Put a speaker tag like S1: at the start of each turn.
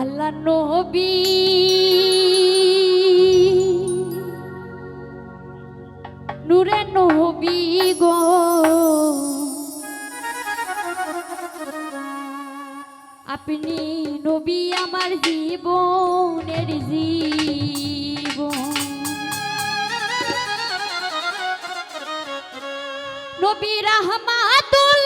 S1: আল্লাহ নবী। নূরে নবী গো। আপনি নবী আমার জীবনের জীবন। নবী রহমাতুল